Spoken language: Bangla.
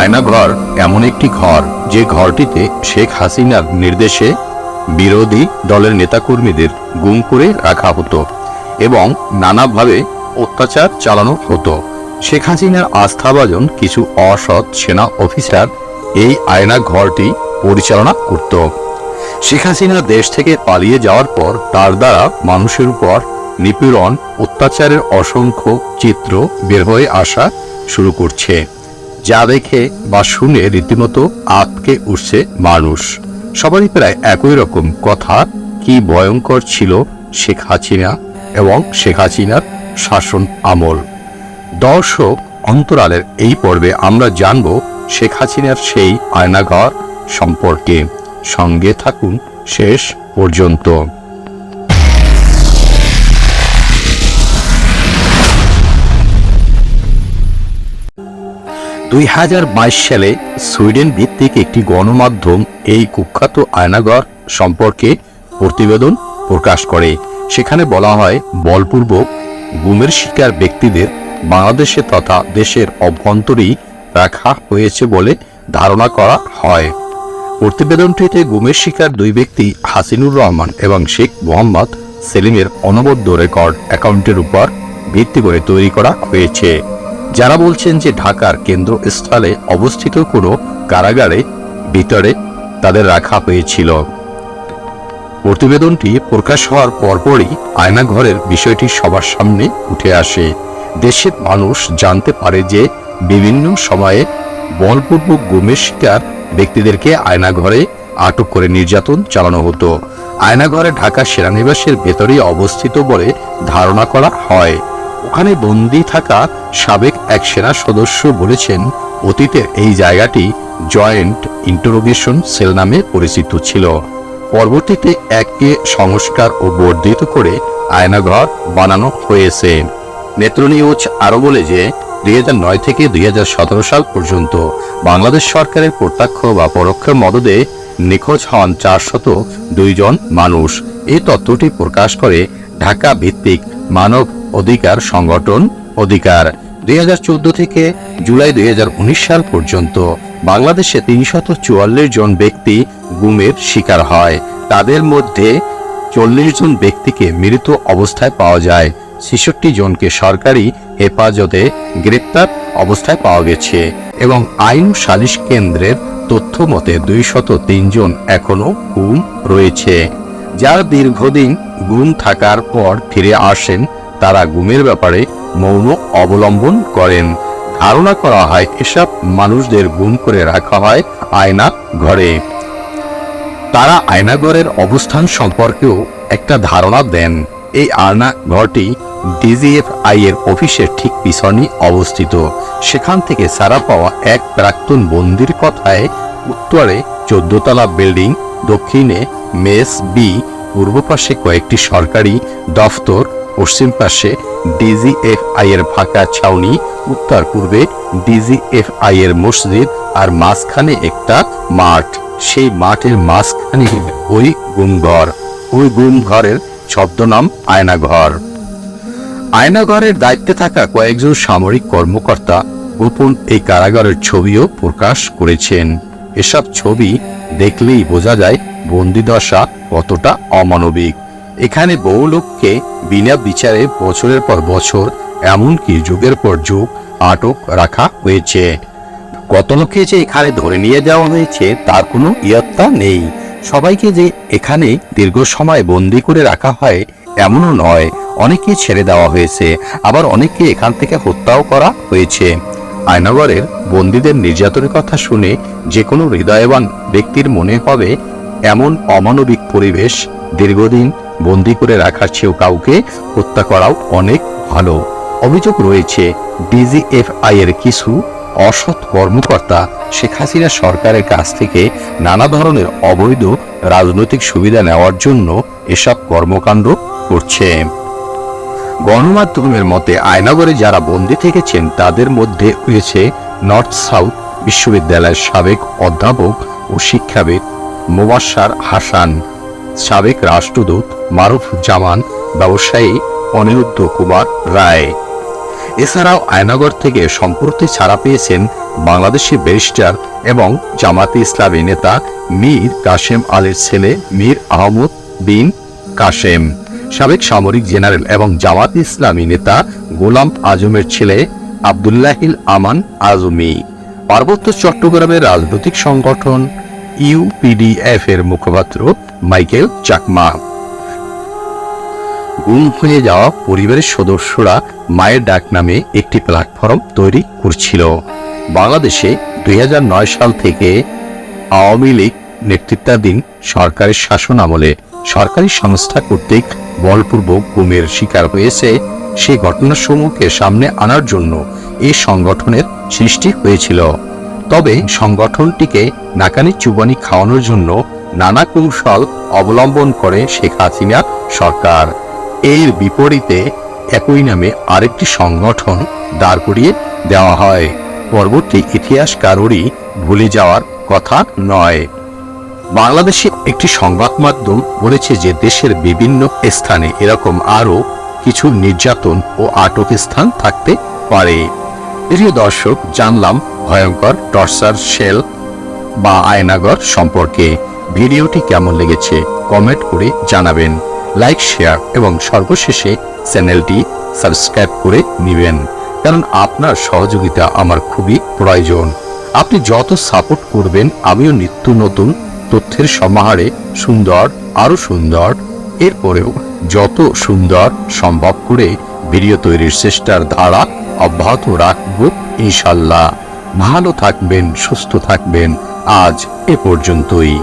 আয়নাঘর এমন একটি ঘর, যে ঘরটিতে শেখ হাসিনার নির্দেশে বিরোধী দলের নেতাকর্মীদের গুম করে রাখা হতো এবং নানাভাবে অত্যাচার চালানো হতো। শেখ হাসিনার আস্থাভাজন কিছু অসৎ সেনা অফিসার এই আয়না ঘরটি পরিচালনা করত। শেখ হাসিনা দেশ থেকে পালিয়ে যাওয়ার পর তার দ্বারা মানুষের উপর নিপীড়ন, অত্যাচারের অসংখ্য চিত্র বের হয়ে আসা শুরু করছে। যা দেখে বা শুনে রীতিমতো আতকে উঠছে মানুষ। সবারই প্রায় একই রকম কথা, কি ভয়ঙ্কর ছিল শেখ হাসিনা এবং শেখ হাসিনার শাসন আমল। দর্শক, অন্তরালের এই পর্বে আমরা জানব শেখ হাসিনার সেই আয়নাঘর সম্পর্কে। সঙ্গে থাকুন শেষ পর্যন্ত। দুই হাজার বাইশ সালে সুইডেন ভিত্তিক একটি গণমাধ্যম এই কুখ্যাত আয়নাঘর সম্পর্কে প্রতিবেদন প্রকাশ করে। সেখানে বলা হয়, বলপূর্বক গুমের শিকার ব্যক্তিদের বাংলাদেশে তথা দেশের অভ্যন্তরেই রাখা হয়েছে বলে ধারণা করা হয়। প্রতিবেদনটিতে গুমের শিকার দুই ব্যক্তি হাসিনুর রহমান এবং শেখ মোহাম্মদ সেলিমের অনবদ্য রেকর্ড অ্যাকাউন্টের উপর ভিত্তি করে তৈরি করা হয়েছে। যারা বলছেন যে ঢাকার কেন্দ্রস্থলে অবস্থিত কোনো কারাগারে, ভিতরে তাদের রাখা হয়েছিল। প্রতিবেদনটি প্রকাশ হওয়ার পরপরই আয়নাঘরের বিষয়টি সবার সামনে উঠে আসে। দেশের মানুষ জানতে পারে যে বিভিন্ন সময়ে বলপূর্বক গুমের শিকার ব্যক্তিদেরকে আয়নাঘরে আটক করে নির্যাতন চালানো হতো। আয়নাঘরে ঢাকা সেনানিবাসের ভেতরেই অবস্থিত বলে ধারণা করা হয়। ওখানে বন্দি থাকা সাবেক এক সেনা সদস্য বলেছেন, অতীতের এই জায়গাটি জয়েন্ট ইন্টারোগেশন সেল নামে পরিচিত ছিল। পরবর্তীতে এককে সংস্কার ও বর্ধিত করে আয়নাঘর বানানো হয়েছে। নেত্র নিউজ আরও বলে যে, দুই হাজার নয় থেকে দুই হাজার সতেরো সাল পর্যন্ত বাংলাদেশ সরকারের প্রত্যক্ষ বা পরোক্ষ মদদে নিখোঁজ হন চারশত দুইজন মানুষ। এই তথ্যটি প্রকাশ করে ঢাকা ভিত্তিক মানব অধিকার সংগঠন অধিকার। দুই থেকে জুলাই দুই সাল পর্যন্ত বাংলাদেশে তিনশত চুয়াল্লিশ জন ব্যক্তি গুমের শিকার হয়। তাদের মধ্যে চল্লিশ জন ব্যক্তিকে মৃত অবস্থায় পাওয়া যায়। ছেষট্টি জনকে সরকারি হেফাজতে গ্রেপ্তার অবস্থায় পাওয়া গেছে এবং আইন সালিশ কেন্দ্রের তথ্য মতে দুইশত জন এখনও গুম রয়েছে। যার দীর্ঘদিন গুম থাকার পর ফিরে আসেন তারা গুমের ব্যাপারে মৌন অবলম্বন করেন। ধারণা করা হয়, এসব মানুষদের গুম করে রাখা হয় আয়না ঘরে। তারা আয়নাঘরের অবস্থান সম্পর্কেও একটা ধারণা দেন। এই আয়না ঘরটি ডিজিএফআই এর অফিসের ঠিক পিছনেই অবস্থিত। সেখান থেকে সারা পাওয়া এক প্রাক্তন বন্দির কথায় উত্তরে চোদ্দতলা বিল্ডিং, দক্ষিণে মেস বি, পূর্ব পাশে কয়েকটি সরকারি দফতর পশ্চিম পাশে ডিজিএফআই এর ফাঁকা ছাউনি, উত্তর পূর্বে ডিজিএফআই এর মসজিদ আর মাঝখানে একটা মাঠ। সেই মাঠের মাঝখানে ওই গুমঘর। ওই গুমঘরের ছদ্মনাম আয়নাঘর। আয়নাঘরের দায়িত্বে থাকা কয়েকজন সামরিক কর্মকর্তা গোপন এই কারাগারের ছবিও প্রকাশ করেছেন। এসব ছবি দেখলেই বোঝা যায় বন্দিদশা কতটা অমানবিক। এখানে বহু লোককে বিনা বিচারে বছরের পর বছর, এমনকি যুগের পর যুগ, আটক রাখা হয়েছে। কত লোককে যে এখানে ধরে নিয়ে যাওয়া হয়েছে, তার কোনো ইয়ত্তা নেই। সবাইকে যে এখানে দীর্ঘ সময় বন্দি করে রাখা হয়, এমনও নয়। অনেকে ছেড়ে দেওয়া হয়েছে, আবার অনেককে এখান থেকে হত্যাও করা হয়েছে। আয়নাগরের বন্দীদের নির্যাতনের কথা শুনে যে কোনো হৃদয়বান ব্যক্তির মনে হবে, এমন অমানবিক পরিবেশ দীর্ঘদিন বন্দি করে রাখার চেয়েও কাউকে হত্যা করাও অনেক ভালো। অভিযোগ রয়েছে, ডিজিএফআই এর কিছু অসৎ কর্মকর্তা শেখ হাসিনা সরকারের কাছ থেকে নানা ধরনের অবৈধ রাজনৈতিক সুবিধা নেওয়ার জন্য এসব কর্মকাণ্ড করছে। গণমাধ্যমের মতে, আয়নাগরে যারা বন্দী থেকেছেন, তাদের মধ্যে রয়েছে নর্থ সাউথ বিশ্ববিদ্যালয়ের সাবেক অধ্যাপক ও শিক্ষাবিদ মোবাশ্সার হাসান। সাবেক রাষ্ট্রদূত মারুফ জামান, ব্যবসায়ী অনিরুদ্ধ কুমার রায়। এছাড়াও আয়নাগর থেকে সম্প্রতি ছাড়া পেয়েছেন বাংলাদেশি ব্যারিস্টার এবং জামাতে ইসলামী নেতা মীর কাশেম আলীর ছেলে মীর আহমদ বিন কাশেম। সাবেক সামরিক জেনারেল এবং জামাত ইসলামী নেতা গোলাম আজমের ছেলে আবদুল্লাহিল আমান আজমি। পার্বত্য চট্টগ্রামের রাজনৈতিক সংগঠন ইউপিডিএফ এর মুখপাত্র মাইকেল চাকমা। গুম হয়ে যাওয়া পরিবারের সদস্যরা মায়ের ডাক নামে একটি প্ল্যাটফর্ম তৈরি করছিল। বাংলাদেশে দুই হাজার নয় সাল থেকে আওয়ামী লীগ নেতৃত্বাধীন সরকারের শাসন আমলে সরকারি সংস্থা কর্তৃক বলপূর্বক গুমের শিকার হয়েছে সেই ঘটনাসমূহকে সামনে আনার জন্য এই সংগঠনের সৃষ্টি হয়েছিল। তবে সংগঠনটিকে নাকানি চুবানি খাওয়ানোর জন্য নানা কৌশল অবলম্বন করে শেখ হাসিনা সরকার। এর বিপরীতে একই নামে আরেকটি সংগঠন দাঁড় করিয়ে দেওয়া হয়। পরবর্তী ইতিহাস কারোরই ভুলে যাওয়ার কথা নয়। বাংলাদেশে একটি সংবাদ মাধ্যম বলেছে যে দেশের বিভিন্ন স্থানে এরকম আরও কিছু নির্যাতন ও আটক স্থান থাকতে পারে। প্রিয় দর্শক, জানলাম ভয়ঙ্কর টর্চার শেল বা আয়নাগর সম্পর্কে। ভিডিওটি কেমন লেগেছে, কমেন্ট করে জানাবেন। লাইক, শেয়ার এবং সর্বশেষে চ্যানেলটি সাবস্ক্রাইব করে নেবেন, কারণ আপনার সহযোগিতা আমার খুবই প্রয়োজন। আপনি যত সাপোর্ট করবেন, আমিও নিত্য নতুন তথ্যের সমাহারে সুন্দর আরও সুন্দর, এরপরেও যত সুন্দর সম্ভব করে ভিডিও তৈরির চেষ্টার ধারা অব্যাহত রাখব ইনশাল্লাহ ভালো থাকবেন সুস্থ থাকবেন। আজ এ পর্যন্তই।